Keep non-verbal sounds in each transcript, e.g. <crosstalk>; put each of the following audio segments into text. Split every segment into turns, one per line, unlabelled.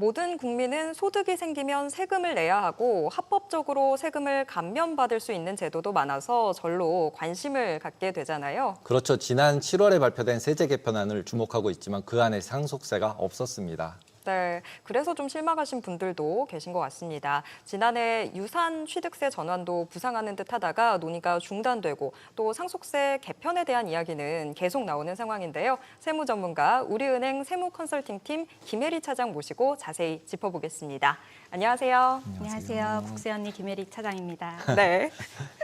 모든 국민은 소득이 생기면 세금을 내야 하고 합법적으로 세금을 감면받을 수 있는 제도도 많아서 절로 관심을 갖게 되잖아요.
그렇죠. 지난 7월에 발표된 세제 개편안을 주목하고 있지만 그 안에 상속세가 없었습니다.
네, 그래서 좀 실망하신 분들도 계신 것 같습니다. 지난해 유산 취득세 전환도 부상하는 듯 하다가 논의가 중단되고 또 상속세 개편에 대한 이야기는 계속 나오는 상황인데요. 세무 전문가 우리은행 세무 컨설팅팀 김혜리 차장 모시고 자세히 짚어보겠습니다. 안녕하세요.
안녕하세요. 국세 언니 김혜리 차장입니다. <laughs>
네,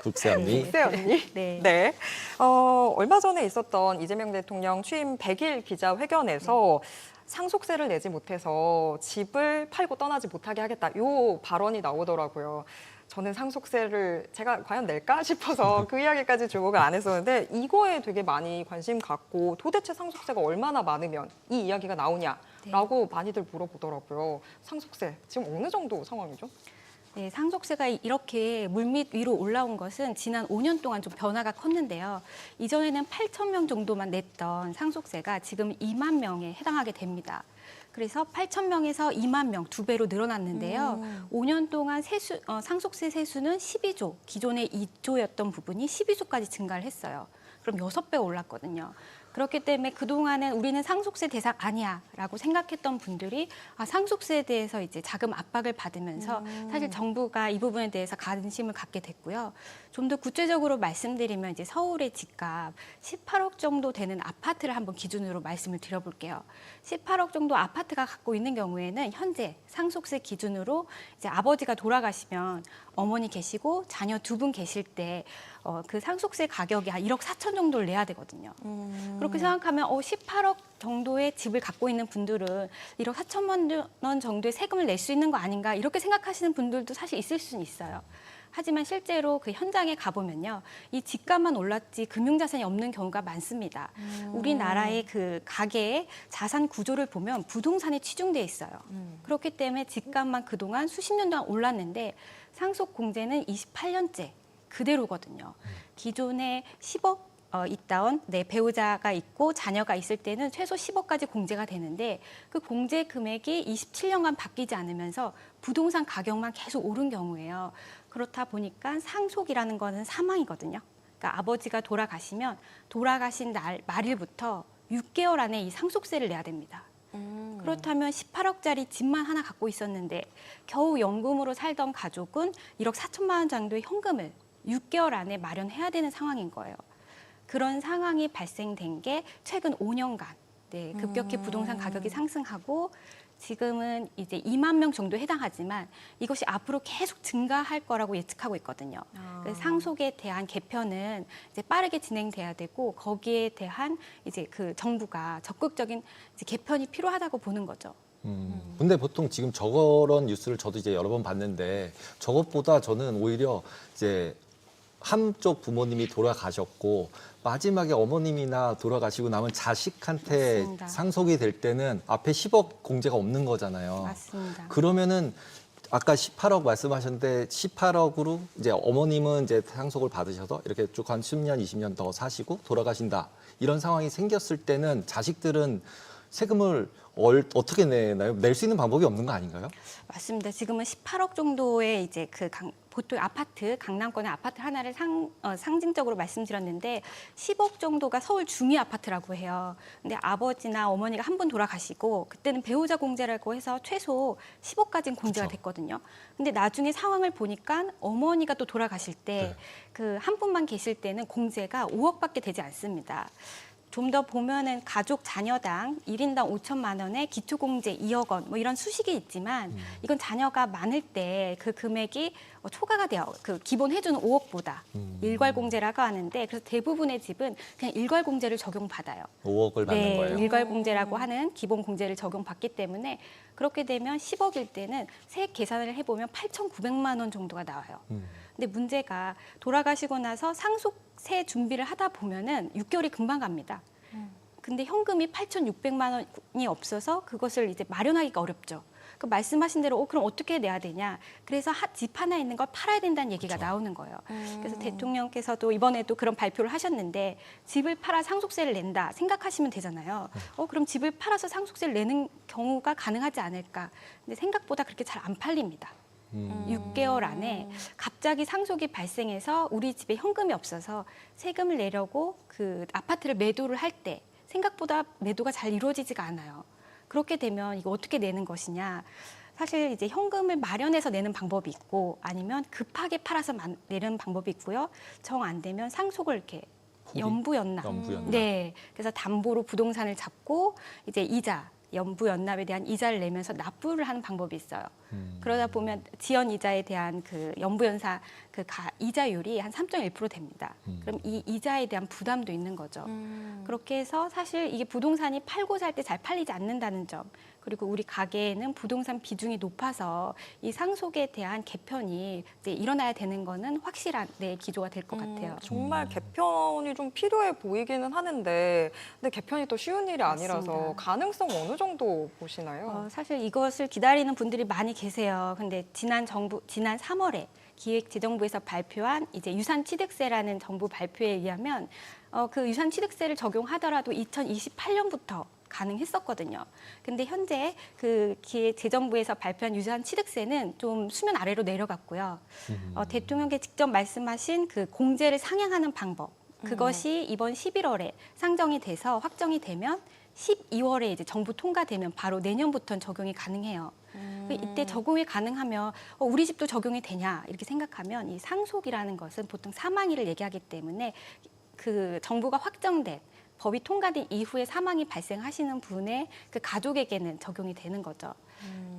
국세 언니. <laughs>
국세 언니. <laughs>
네.
네. 어, 얼마 전에 있었던 이재명 대통령 취임 100일 기자회견에서 상속세를 내지 못해서 집을 팔고 떠나지 못하게 하겠다. 요 발언이 나오더라고요. 저는 상속세를 제가 과연 낼까 <laughs> 싶어서 그 이야기까지 주목을 안 했었는데 이거에 되게 많이 관심 갖고 도대체 상속세가 얼마나 많으면 이 이야기가 나오냐라고 많이들 물어보더라고요. 상속세 지금 어느 정도 상황이죠?
네, 상속세가 이렇게 물밑 위로 올라온 것은 지난 5년 동안 좀 변화가 컸는데요. 이전에는 8천 명 정도만 냈던 상속세가 지금 2만 명에 해당하게 됩니다. 그래서 8천 명에서 2만 명 두 배로 늘어났는데요.
음.
5년 동안 세수, 어, 상속세 세수는 12조, 기존의 2조였던 부분이 12조까지 증가를 했어요. 그럼 6배 올랐거든요. 그렇기 때문에 그동안은 우리는 상속세 대상 아니야 라고 생각했던 분들이 아, 상속세에 대해서 이제 자금 압박을 받으면서 사실 정부가 이 부분에 대해서 관심을 갖게 됐고요. 좀 더 구체적으로 말씀드리면 이제 서울의 집값 18억 정도 되는 아파트를 한번 기준으로 말씀을 드려볼게요. 18억 정도 아파트가 갖고 있는 경우에는 현재 상속세 기준으로 이제 아버지가 돌아가시면 어머니 계시고 자녀 두 분 계실 때 어, 그 상속세 가격이 한 1억 4천 정도를 내야 되거든요. 그렇게 생각하면 어, 18억 정도의 집을 갖고 있는 분들은 1억 4천만 원 정도의 세금을 낼 수 있는 거 아닌가 이렇게 생각하시는 분들도 사실 있을 수는 있어요. 하지만 실제로 그 현장에 가보면요. 이 집값만 올랐지 금융자산이 없는 경우가 많습니다. 우리나라의 그 가계의 자산 구조를 보면 부동산에 치중돼 있어요. 그렇기 때문에 집값만 그동안 수십 년 동안 올랐는데 상속 공제는 28년째 그대로거든요. 기존에 10억 어, 있다온 내 배우자가 있고 자녀가 있을 때는 최소 10억까지 공제가 되는데 그 공제 금액이 27년간 바뀌지 않으면서 부동산 가격만 계속 오른 경우예요. 그렇다 보니까 상속이라는 거는 사망이거든요. 그러니까 아버지가 돌아가시면 돌아가신 날 말일부터 6개월 안에 이 상속세를 내야 됩니다. 그렇다면 18억짜리 집만 하나 갖고 있었는데 겨우 연금으로 살던 가족은 1억 4천만 원 정도의 현금을 6개월 안에 마련해야 되는 상황인 거예요. 그런 상황이 발생된 게 최근 5년간 네, 급격히 부동산 가격이 상승하고 지금은 이제 2만 명 정도 해당하지만 이것이 앞으로 계속 증가할 거라고 예측하고 있거든요.
아.
그래서 상속에 대한 개편은 이제 빠르게 진행돼야 되고 거기에 대한 이제 그 정부가 적극적인 이제 개편이 필요하다고 보는 거죠.
음, 근데 보통 지금 저런 뉴스를 저도 이제 여러 번 봤는데 저것보다 저는 오히려 이제 한쪽 부모님이 돌아가셨고 마지막에 어머님이나 돌아가시고 남은 자식한테
맞습니다.
상속이 될 때는 앞에 10억 공제가 없는 거잖아요.
맞습니다.
그러면은 아까 18억 말씀하셨는데 18억으로 이제 어머님은 이제 상속을 받으셔서 이렇게 쭉 한 10년, 20년 더 사시고 돌아가신다. 이런 상황이 생겼을 때는 자식들은 세금을 얼, 어떻게 내나요? 낼 수 있는 방법이 없는 거 아닌가요?
맞습니다. 지금은 18억 정도의 이제 그 강, 보통 아파트 강남권의 아파트 하나를 상, 어, 상징적으로 말씀드렸는데 10억 정도가 서울 중위 아파트라고 해요. 근데 아버지나 어머니가 한 분 돌아가시고 그때는 배우자 공제라고 해서 최소 10억까지는 공제가
그쵸.
됐거든요. 근데 나중에 상황을 보니까 어머니가 또 돌아가실 때
네.
그한 분만 계실 때는 공제가 5억밖에 되지 않습니다. 좀 더 보면은 가족 자녀당 일인당 5천만 원에 기초공제 2억 원 뭐 이런 수식이 있지만
음.
이건 자녀가 많을 때 그 금액이 어, 초과가 돼요. 그 기본 해주는 5억보다
음.
일괄공제라고 하는데 그래서 대부분의 집은 그냥 일괄공제를 적용받아요.
5억을 받는
네,
거예요.
일괄공제라고 하는 기본 공제를 적용받기 때문에 그렇게 되면 10억일 때는 세액 계산을 해보면 8,900만 원 정도가 나와요.
음.
근데 문제가 돌아가시고 나서 상속세 준비를 하다 보면은 6개월이 금방 갑니다. 근데 현금이 8,600만 원이 없어서 그것을 이제 마련하기가 어렵죠. 그 말씀하신 대로 어, 그럼 어떻게 내야 되냐? 그래서 하- 집 하나 있는 걸 팔아야 된다는 얘기가 나오는 거예요. 그래서 대통령께서도 이번에도 그런 발표를 하셨는데 집을 팔아 상속세를 낸다 생각하시면 되잖아요. 어 그럼 집을 팔아서 상속세를 내는 경우가 가능하지 않을까? 근데 생각보다 그렇게 잘 안 팔립니다.
음.
6개월 안에 갑자기 상속이 발생해서 우리 집에 현금이 없어서 세금을 내려고 그 아파트를 매도를 할 때 생각보다 매도가 잘 이루어지지가 않아요. 그렇게 되면 이거 어떻게 내는 것이냐? 사실 이제 현금을 마련해서 내는 방법이 있고 아니면 급하게 팔아서 만- 내는 방법이 있고요. 정 안 되면 상속을 이렇게? 연부연납.
연부연납.
네. 그래서 담보로 부동산을 잡고 이제 이자 연부 연납에 대한 이자를 내면서 납부를 하는 방법이 있어요.
음.
그러다 보면 지연 이자에 대한 그 연부 연사 그 가, 이자율이 한 3.1% 됩니다.
음.
그럼 이 이자에 대한 부담도 있는 거죠.
음.
그렇게 해서 사실 이게 부동산이 팔고 살 때 잘 팔리지 않는다는 점 그리고 우리 가게에는 부동산 비중이 높아서 이 상속에 대한 개편이 이제 일어나야 되는 거는 확실한 네, 기조가 될 것 같아요.
음, 정말 개편이 좀 필요해 보이기는 하는데, 근데 개편이 또 쉬운 일이 아니라서
맞습니다.
가능성 어느 정도 보시나요?
어, 사실 이것을 기다리는 분들이 많이 계세요. 근데 지난 정부 지난 3월에 기획재정부에서 발표한 이제 유산 취득세라는 정부 발표에 의하면 어, 그 유산 취득세를 적용하더라도 2028년부터 가능했었거든요. 근데 현재 그 기획재정부에서 발표한 유산 취득세는 좀 수면 아래로 내려갔고요.
음.
어, 대통령께 직접 말씀하신 그 공제를 상향하는 방법 그것이 이번 11월에 상정이 돼서 확정이 되면 12월에 이제 정부 통과되면 바로 내년부터는 적용이 가능해요. 그 이때 적용이 가능하면 어, 우리 집도 적용이 되냐 이렇게 생각하면 이 상속이라는 것은 보통 사망일을 얘기하기 때문에 그 정부가 확정된 법이 통과된 이후에 사망이 발생하시는 분의 그 가족에게는 적용이 되는 거죠.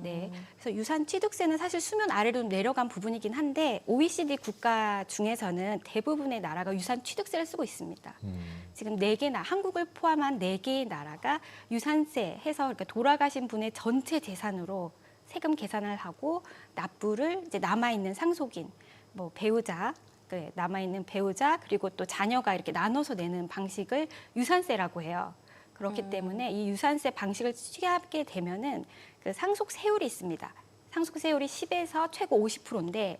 네. 그래서 유산 취득세는 사실 수면 아래로 내려간 부분이긴 한데 OECD 국가 중에서는 대부분의 나라가 유산 취득세를 쓰고 있습니다.
음.
지금 네개 나, 한국을 포함한 네 개의 나라가 유산세 해서 그러니까 돌아가신 분의 전체 재산으로 세금 계산을 하고 납부를 이제 남아 있는 상속인, 뭐 배우자, 그래, 남아 있는 배우자 그리고 또 자녀가 이렇게 나눠서 내는 방식을 유산세라고 해요. 그렇기 때문에 이 유산세 방식을 취하게 되면은 그 상속 세율이 있습니다. 상속 세율이 10에서 최고 50%인데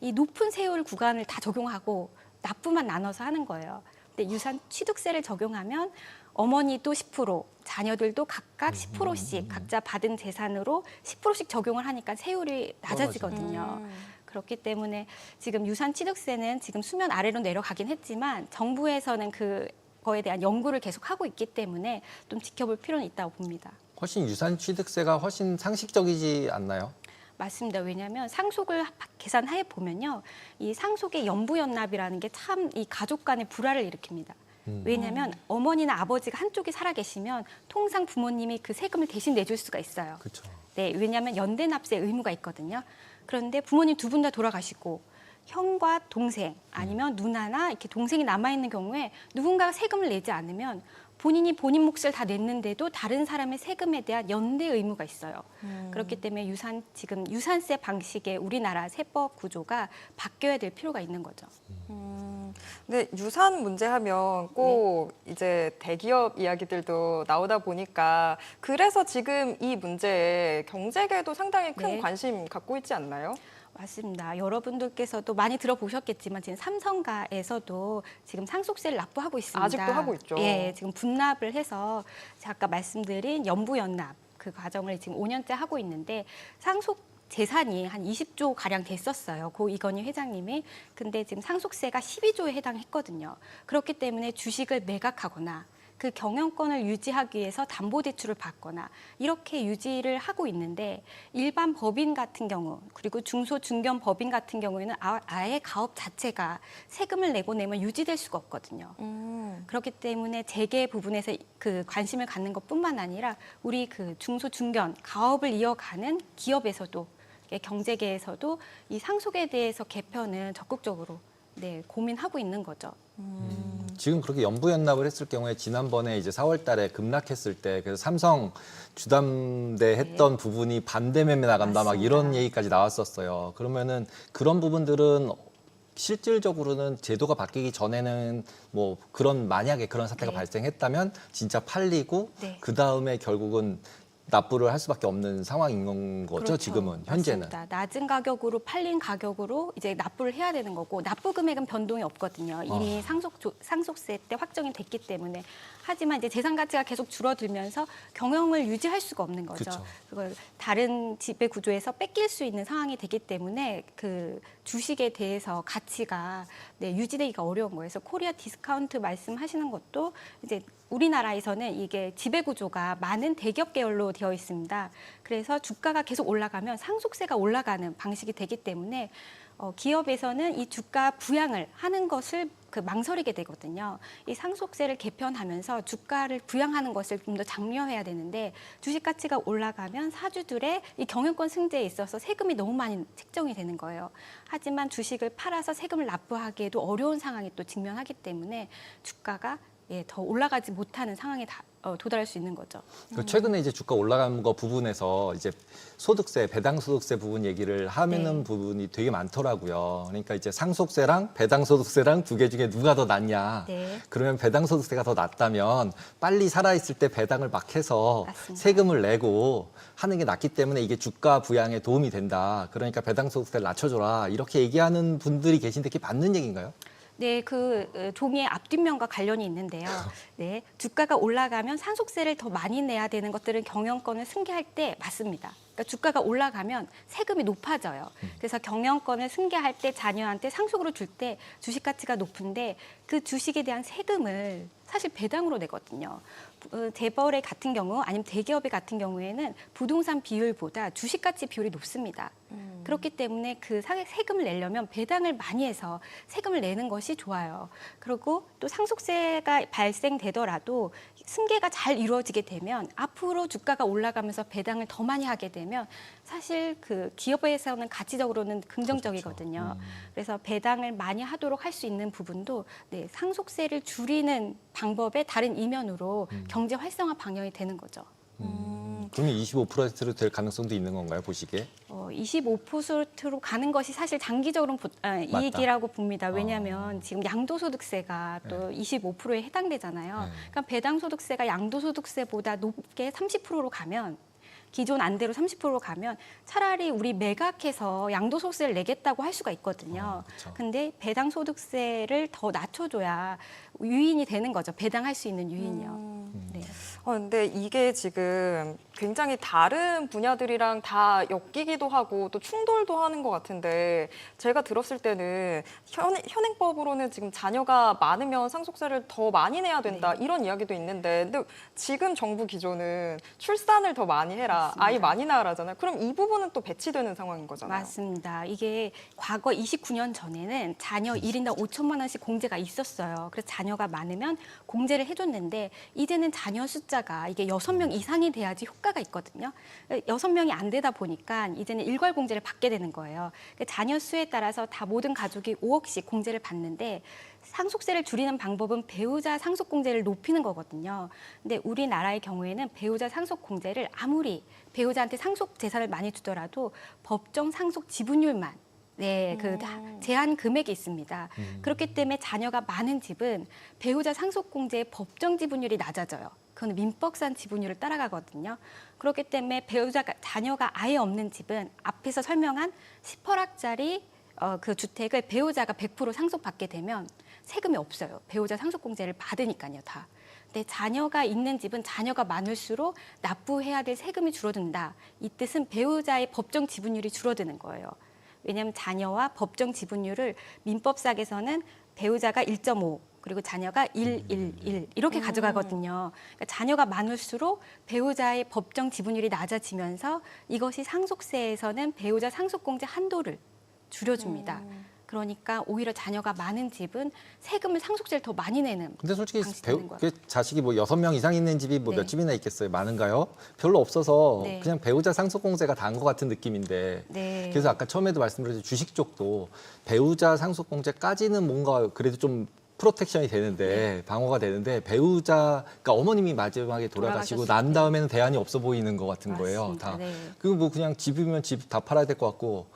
이 높은 세율 구간을 다 적용하고 납부만 나눠서 하는 거예요. 근데 유산 취득세를 적용하면 어머니도 10%, 자녀들도 각각 10%씩 각자 받은 재산으로 10%씩 적용을 하니까 세율이 낮아지거든요.
음.
그렇기 때문에 지금 유산 취득세는 지금 수면 아래로 내려가긴 했지만 정부에서는 그거에 대한 연구를 계속 하고 있기 때문에 좀 지켜볼 필요는 있다고 봅니다.
훨씬 유산 취득세가 훨씬 상식적이지 않나요?
맞습니다. 왜냐하면 상속을 하- 계산해 보면요, 이 상속의 연부연납이라는 게 참 이 가족 간의 불화를 일으킵니다.
음.
왜냐하면 어머니나 아버지가 한쪽이 살아 계시면 통상 부모님이 그 세금을 대신 내줄 수가 있어요.
그렇죠.
네, 왜냐하면 연대 납세 의무가 있거든요. 그런데 부모님 두 분 다 돌아가시고 형과 동생 아니면 누나나 이렇게 동생이 남아 있는 경우에 누군가가 세금을 내지 않으면 본인이 본인 몫을 다 냈는데도 다른 사람의 세금에 대한 연대 의무가 있어요. 그렇기 때문에 유산 지금 유산세 방식의 우리나라 세법 구조가 바뀌어야 될 필요가 있는 거죠.
음, 근데 유산 문제하면 꼭 이제 대기업 이야기들도 나오다 보니까 그래서 지금 이 문제에 경제계도 상당히 큰
네.
관심 갖고 있지 않나요?
맞습니다. 여러분들께서도 많이 들어보셨겠지만 지금 삼성가에서도 지금 상속세를 납부하고 있습니다.
아직도 하고 있죠.
예, 지금 분납을 해서 제가 아까 말씀드린 연부연납 그 과정을 지금 5년째 하고 있는데 상속 재산이 한 20조 가량 됐었어요. 고 이건희 회장님이. 근데 지금 상속세가 12조에 해당했거든요. 그렇기 때문에 주식을 매각하거나 그 경영권을 유지하기 위해서 담보대출을 받거나 이렇게 유지를 하고 있는데 일반 법인 같은 경우 그리고 중소 중견 법인 같은 경우에는 아- 아예 가업 자체가 세금을 내고 내면 유지될 수가 없거든요.
음.
그렇기 때문에 재계 부분에서 그 관심을 갖는 것뿐만 아니라 우리 그 중소 중견 가업을 이어가는 기업에서도 예, 경제계에서도 이 상속에 대해서 개편은 적극적으로 네, 고민하고 있는 거죠.
지금 그렇게 연부 연납을 했을 경우에 지난번에 이제 4월 달에 급락했을 때 그래서 삼성 주담대 했던 부분이 반대 매매 나간다 막 이런
네. 맞습니다.
얘기까지 나왔었어요. 그러면은 그런 부분들은 실질적으로는 제도가 바뀌기 전에는 뭐 그런 만약에 그런 사태가
네.
발생했다면 진짜 팔리고
네.
그 다음에 결국은 납부를 할 수밖에 없는 상황인 건 거죠.
그렇죠.
지금은 현재는.
맞습니다. 낮은 가격으로 팔린 가격으로 이제 납부를 해야 되는 거고 납부 금액은 변동이 없거든요. 이미
아.
상속 조- 상속세 때 확정이 됐기 때문에 하지만 이제 재산 가치가 계속 줄어들면서 경영을 유지할 수가 없는 거죠.
그쵸.
그걸 다른 지배 구조에서 뺏길 수 있는 상황이 되기 때문에 그 주식에 대해서 가치가 네, 유지되기가 어려운 거예요. 그래서 코리아 디스카운트 말씀하시는 것도 이제 우리나라에서는 이게 지배 구조가 많은 대기업 계열로 되어 있습니다. 그래서 주가가 계속 올라가면 상속세가 올라가는 방식이 되기 때문에 어, 기업에서는 이 주가 부양을 하는 것을 그 망설이게 되거든요. 이 상속세를 개편하면서 주가를 부양하는 것을 좀 더 장려해야 되는데 주식 가치가 올라가면 사주들의 이 경영권 승제에 있어서 세금이 너무 많이 책정이 되는 거예요. 하지만 주식을 팔아서 세금을 납부하기에도 어려운 상황에 또 직면하기 때문에 주가가 예, 더 올라가지 못하는 상황에 다, 어, 도달할 수 있는 거죠.
그 최근에 이제 주가 올라간 거 부분에서 이제 소득세, 배당 소득세 부분 얘기를 하면은
네.
부분이 되게 많더라고요. 그러니까 이제 상속세랑 배당 소득세랑 두 개 중에 누가 더 낫냐.
네.
그러면 배당 소득세가 더 낫다면 빨리 살아 있을 때 배당을 막 해서
맞습니다.
세금을 내고 하는 게 낫기 때문에 이게 주가 부양에 도움이 된다. 그러니까 배당 소득세를 낮춰줘라. 이렇게 얘기하는 분들이 계신데 그게 맞는 얘기인가요?
네, 그 어, 종이의 앞뒷면과 관련이 있는데요. <laughs> 네, 주가가 올라가면 상속세를 더 많이 내야 되는 것들은 경영권을 승계할 때 맞습니다. 그러니까 주가가 올라가면 세금이 높아져요. 그래서 경영권을 승계할 때 자녀한테 상속으로 줄 때 주식 가치가 높은데 그 주식에 대한 세금을 사실 배당으로 내거든요. 어, 재벌의 같은 경우 아니면 대기업의 같은 경우에는 부동산 비율보다 주식 가치 비율이 높습니다. 그렇기 때문에 그 사- 세금을 내려면 배당을 많이 해서 세금을 내는 것이 좋아요. 그리고 또 상속세가 발생되더라도 승계가 잘 이루어지게 되면 앞으로 주가가 올라가면서 배당을 더 많이 하게 되면 사실 그 기업에서는 가치적으로는 긍정적이거든요. 그래서 배당을 많이 하도록 할 수 있는 부분도 네, 상속세를 줄이는 방법의 다른 이면으로 경제 활성화 방향이 되는 거죠.
음.
그러면 25%로 될 가능성도 있는 건가요, 보시기에?
어, 25%로 가는 것이 사실 장기적으로는 보- 아,
맞다.
이익이라고 봅니다. 왜냐하면 지금 양도소득세가 또 25%에 해당되잖아요.
네.
그러니까 배당소득세가 양도소득세보다 높게 30%로 가면 기존 안대로 30%로 가면 차라리 우리 매각해서 양도소득세를 내겠다고 할 수가 있거든요.
어, 그쵸.
근데 배당 소득세를 더 낮춰줘야 유인이 되는 거죠. 배당할 수 있는 유인이요.
음.
네.
어, 근데 이게 지금 굉장히 다른 분야들이랑 다 엮이기도 하고 또 충돌도 하는 것 같은데 제가 들었을 때는 현, 현행법으로는 지금 자녀가 많으면 상속세를 더 많이 내야 된다
네.
이런 이야기도 있는데 근데 지금 정부 기조는 출산을 더 많이 해라
맞습니다.
아이 많이 낳으라잖아요. 그럼 이 부분은 또 배치되는 상황인 거잖아요.
맞습니다. 이게 과거 29년 전에는 자녀 1인당 5천만 원씩 공제가 있었어요. 그래서 자녀가 많으면 공제를 해줬는데 이제는 자녀 숫자가 이게 여섯 명 이상이 돼야지 효과가 있거든요. 여섯 명이 안 되다 보니까 이제는 일괄 공제를 받게 되는 거예요. 그 자녀 수에 따라서 다 모든 가족이 5억씩 공제를 받는데 상속세를 줄이는 방법은 배우자 상속 공제를 높이는 거거든요. 근데 우리나라의 경우에는 배우자 상속 공제를 아무리 배우자한테 상속 재산을 많이 주더라도 법정 상속 지분율만 네, 그
음.
제한 금액이 있습니다. 그렇기 때문에 자녀가 많은 집은 배우자 상속 공제의 법정 지분율이 낮아져요. 그건 민법상 지분율을 따라가거든요. 그렇기 때문에 배우자가 자녀가 아예 없는 집은 앞에서 설명한 10허락짜리 어, 그 주택을 배우자가 100% 상속받게 되면 세금이 없어요. 배우자 상속공제를 받으니까요, 다. 근데 자녀가 있는 집은 자녀가 많을수록 납부해야 될 세금이 줄어든다. 이 뜻은 배우자의 법정 지분율이 줄어드는 거예요. 왜냐하면 자녀와 법정 지분율을 민법상에서는 배우자가 1.5 그리고 자녀가 1, 1, 1 이렇게 가져가거든요. 그러니까 자녀가 많을수록 배우자의 법정 지분율이 낮아지면서 이것이 상속세에서는 배우자 상속공제 한도를 줄여줍니다. 그러니까 오히려 자녀가 많은 집은 세금을 상속세를 더 많이 내는
근데 솔직히 배우. 그 자식이 뭐 여섯 명 이상 있는 집이 뭐
네.
몇 집이나 있겠어요? 많은가요? 별로 없어서
네.
그냥 배우자 상속공제가 다인 것 같은 느낌인데
네.
그래서 아까 처음에도 말씀드렸듯이 주식 쪽도 배우자 상속공제까지는 뭔가 그래도 좀 프로텍션이 되는데 방어가 되는데 배우자 그러니까 어머님이 마지막에 돌아가시고 난
때.
다음에는 대안이 없어 보이는 것 같은 거예요.
맞습니다.
다.
네.
그리고 뭐 그냥 집이면 집 다 팔아야 될 것 같고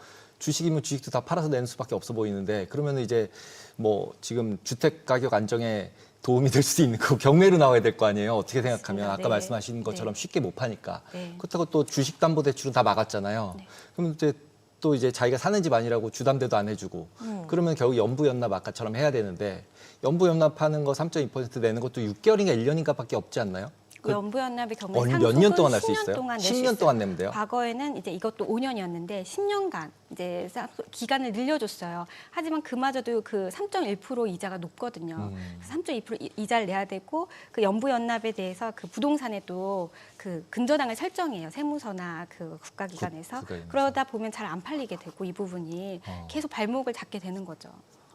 주식이면 주식도 다 팔아서 내는 수밖에 없어 보이는데 그러면 이제 뭐 지금 주택 가격 안정에 도움이 될수 있는 그 경매로 나와야 될 거 아니에요. 어떻게 생각하면. 아까
네.
말씀하신 것처럼
네.
쉽게 못 파니까.
네.
그렇다고 또 주식 담보 대출은 다 막았잖아요.
네.
그럼 이제 또 이제 자기가 사는 집 아니라고 주담대도 안 해주고
음.
그러면 결국 연부연납 아까처럼 해야 되는데 연부연납하는 거 3.2% 내는 것도 6개월인가 1년인가밖에 없지 않나요? 그
연부연납의 경우에
어느
상속은
몇년 동안 할 수
10년
있어요?
동안 낼수
10년
있어요.
동안 내면 돼요?
과거에는 이제 이것도 5년이었는데 10년간 이제 상속- 기간을 늘려줬어요. 하지만 그마저도 그 3.1% 이자가 높거든요.
음.
그래서 3.2% 이- 이자를 내야 되고 그 연부연납에 대해서 그 부동산에도 그 근저당을 설정해요. 세무서나 그 국가기관에서
국- 국가기관에서.
그러다 보면 잘 안 팔리게 되고 이 부분이
어.
계속 발목을 잡게 되는 거죠.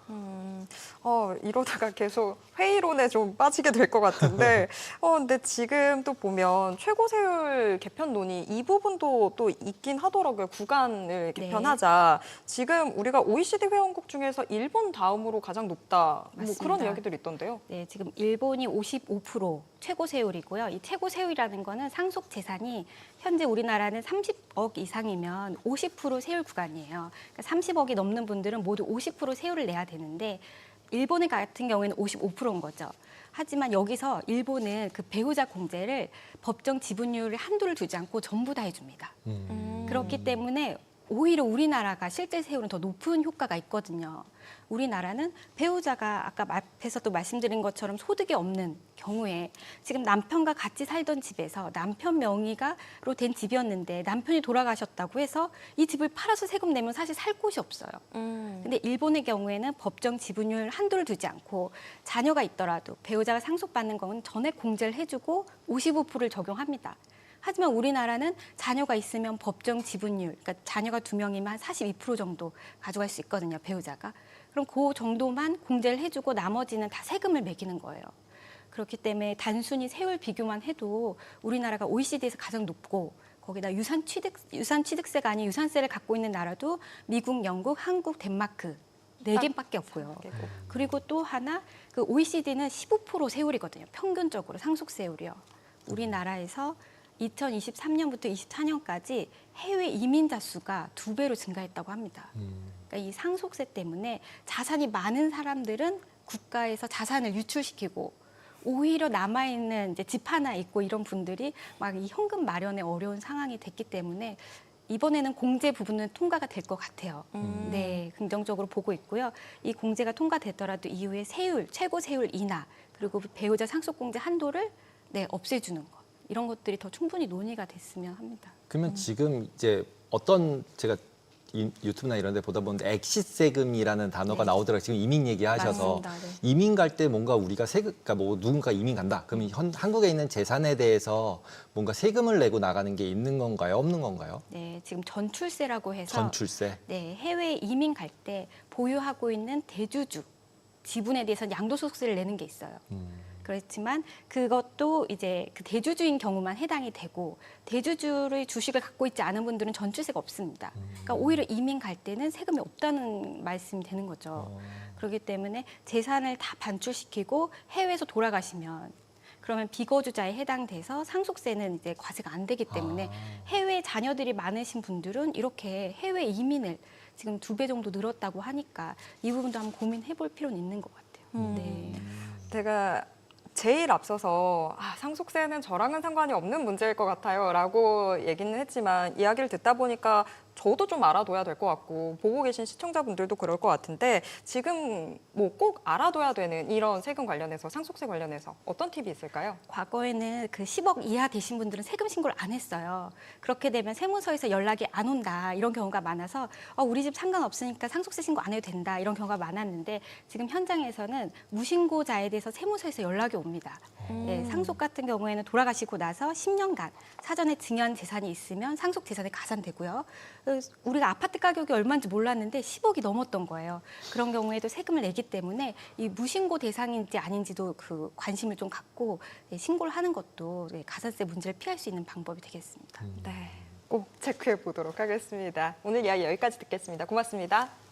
음, 어, 이러다가 계속 회의론에 좀 빠지게 될 것 같은데, <laughs> 어, 근데 지금 또 보면 최고세율 개편 논의 이 부분도 또 있긴 하더라고요. 구간을
네.
개편하자. 지금 우리가 OECD 회원국 중에서 일본 다음으로 가장 높다. 뭐
맞습니다.
그런 이야기들이 있던데요.
네, 지금 일본이 55% 최고 세율이고요. 이 최고 세율이라는 거는 상속 재산이 현재 우리나라는 30억 이상이면 50% 세율 구간이에요. 그러니까 30억이 넘는 분들은 모두 50% 세율을 내야 되는데 일본의 같은 경우에는 55%인 거죠. 하지만 여기서 일본은 그 배우자 공제를 법정 지분율을 한도를 두지 않고 전부 다 해줍니다.
음.
그렇기 때문에 오히려 우리나라가 실제 세율은 더 높은 효과가 있거든요. 우리나라는 배우자가 아까 앞에서 또 말씀드린 것처럼 소득이 없는 경우에 지금 남편과 같이 살던 집에서 남편 명의가로 된 집이었는데 남편이 돌아가셨다고 해서 이 집을 팔아서 세금 내면 사실 살 곳이 없어요.
음.
근데 일본의 경우에는 법정 지분율 한도를 두지 않고 자녀가 있더라도 배우자가 상속받는 건 전액 공제를 해주고 55%를 적용합니다. 하지만 우리나라는 자녀가 있으면 법정 지분율, 그러니까 자녀가 두 명이면 한 42% 정도 가져갈 수 있거든요, 배우자가. 그럼 그 정도만 공제를 해주고 나머지는 다 세금을 매기는 거예요. 그렇기 때문에 단순히 세율 비교만 해도 우리나라가 OECD에서 가장 높고 거기다 유산 취득 유산 취득세가 아닌 유산세를 갖고 있는 나라도 미국, 영국, 한국, 덴마크
네딱
개밖에 없고요.
개고.
그리고 또 하나 그 OECD는 15% 세율이거든요. 평균적으로 상속 세율이요. 우리나라에서 2023년부터 24년까지 해외 이민자 수가 두 배로 증가했다고 합니다.
음.
그러니까 이 상속세 때문에 자산이 많은 사람들은 국가에서 자산을 유출시키고 오히려 남아 있는 이제 집 하나 있고 이런 분들이 막 이 현금 마련에 어려운 상황이 됐기 때문에 이번에는 공제 부분은 통과가 될 것 같아요.
음.
네, 긍정적으로 보고 있고요. 이 공제가 통과되더라도 이후에 세율, 최고 세율 인하 그리고 배우자 상속 공제 한도를 네, 없애주는 것 이런 것들이 더 충분히 논의가 됐으면 합니다.
그러면 지금 이제 어떤 제가 이- 유튜브나 이런 데 보다 보는데 엑시트 세금이라는 단어가
네.
나오더라고요. 지금 이민 얘기하셔서
맞습니다. 네.
이민 갈 때 뭔가 우리가 세금 그러니까 뭐 누군가 이민 간다. 그러면 현, 한국에 있는 재산에 대해서 뭔가 세금을 내고 나가는 게 있는 건가요? 없는 건가요?
네, 지금 전출세라고 해서
전출세.
네, 해외 이민 갈 때 보유하고 있는 대주주 지분에 대해서 양도소득세를 내는 게 있어요.
음.
그렇지만 그것도 이제 그 대주주인 경우만 해당이 되고 대주주의 주식을 갖고 있지 않은 분들은 전출세가 없습니다. 그러니까 오히려 이민 갈 때는 세금이 없다는 말씀이 되는 거죠.
어.
그렇기 때문에 재산을 다 반출시키고 해외에서 돌아가시면 그러면 비거주자에 해당돼서 상속세는 이제 과세가 안 되기 때문에
아.
해외 자녀들이 많으신 분들은 이렇게 해외 이민을 지금 두 배 정도 늘었다고 하니까 이 부분도 한번 고민해 볼 필요는 있는 것 같아요.
음.
네.
제가 제일 앞서서 아, 상속세는 저랑은 상관이 없는 문제일 것 같아요 라고 얘기는 했지만 이야기를 듣다 보니까 저도 좀 알아둬야 될 것 같고 보고 계신 시청자분들도 그럴 것 같은데 지금 뭐 꼭 알아둬야 되는 이런 세금 관련해서 상속세 관련해서 어떤 팁이 있을까요?
과거에는 그 10억 이하 되신 분들은 세금 신고를 안 했어요. 그렇게 되면 세무서에서 연락이 안 온다 이런 경우가 많아서 어, 우리 집 상관없으니까 상속세 신고 안 해도 된다 이런 경우가 많았는데 지금 현장에서는 무신고자에 대해서 세무서에서 연락이 옵니다. 네, 상속 같은 경우에는 돌아가시고 나서 10년간 사전에 증연 재산이 있으면 상속 재산에 가산되고요. 그 우리가 아파트 가격이 얼마인지 몰랐는데 10억이 넘었던 거예요. 그런 경우에도 세금을 내기 때문에 이 무신고 대상인지 아닌지도 그 관심을 좀 갖고 네, 신고를 하는 것도 네, 가산세 문제를 피할 수 있는 방법이 되겠습니다.
네, 꼭 체크해 보도록 하겠습니다. 오늘 이야기 여기까지 듣겠습니다. 고맙습니다.